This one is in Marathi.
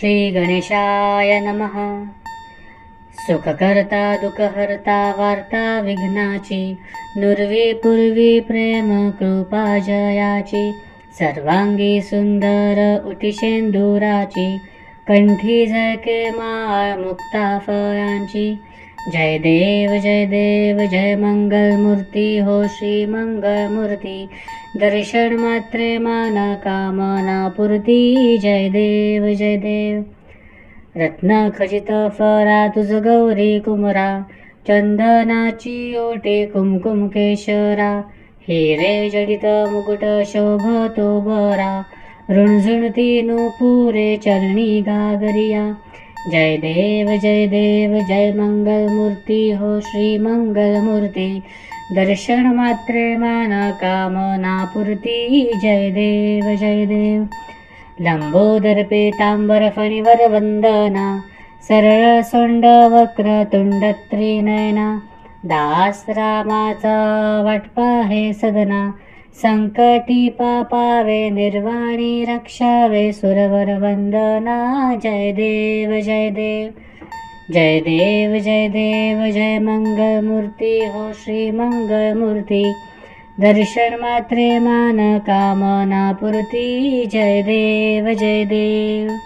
श्री गणेशाय नमः. सुखकर्ता दुःखहर्ता वार्ता विघ्नाची नुर्वी पूर्वी प्रेम कृपा जयाची सर्वांगी सुंदर उटिशेंदुराची कंठी झळके माळ मुक्ता फळांची जय देव जय देव जय मंगलमूर्ती हो श्री मंगलमूर्ती। दर्शन मात्रे माना कामना पूर्ती। जय देव जय देव रत्न खचित फरा तुझ गौरी कुमरा। चंदनाची ओटे कुमकुम केशरा। हिरे जडित मुकुट शोभतो बरा। रुणझुणती नुपुरे चरणी गागरिया। जय देव जय देव जय मंगलमूर्ती हो श्री मंगलमूर्ती. दर्शन मात्रे मान कामना पूर्ती. जय देव जय देव. लंबोदर पीतांबर फणीवर वंदना. सरळ सोंड वक्र तुंड त्रिनयना. दास रामाचा वाटपा हे सदना. संकटी पापावे निर्वाणी रक्षावे सुरवर वंदना जय देव जय देव जय देव जय देव जय मंगलमूर्ती हो श्री मंगलमूर्ती दर्शन मात्रे मान कामना पूर्ती जय देव जय देव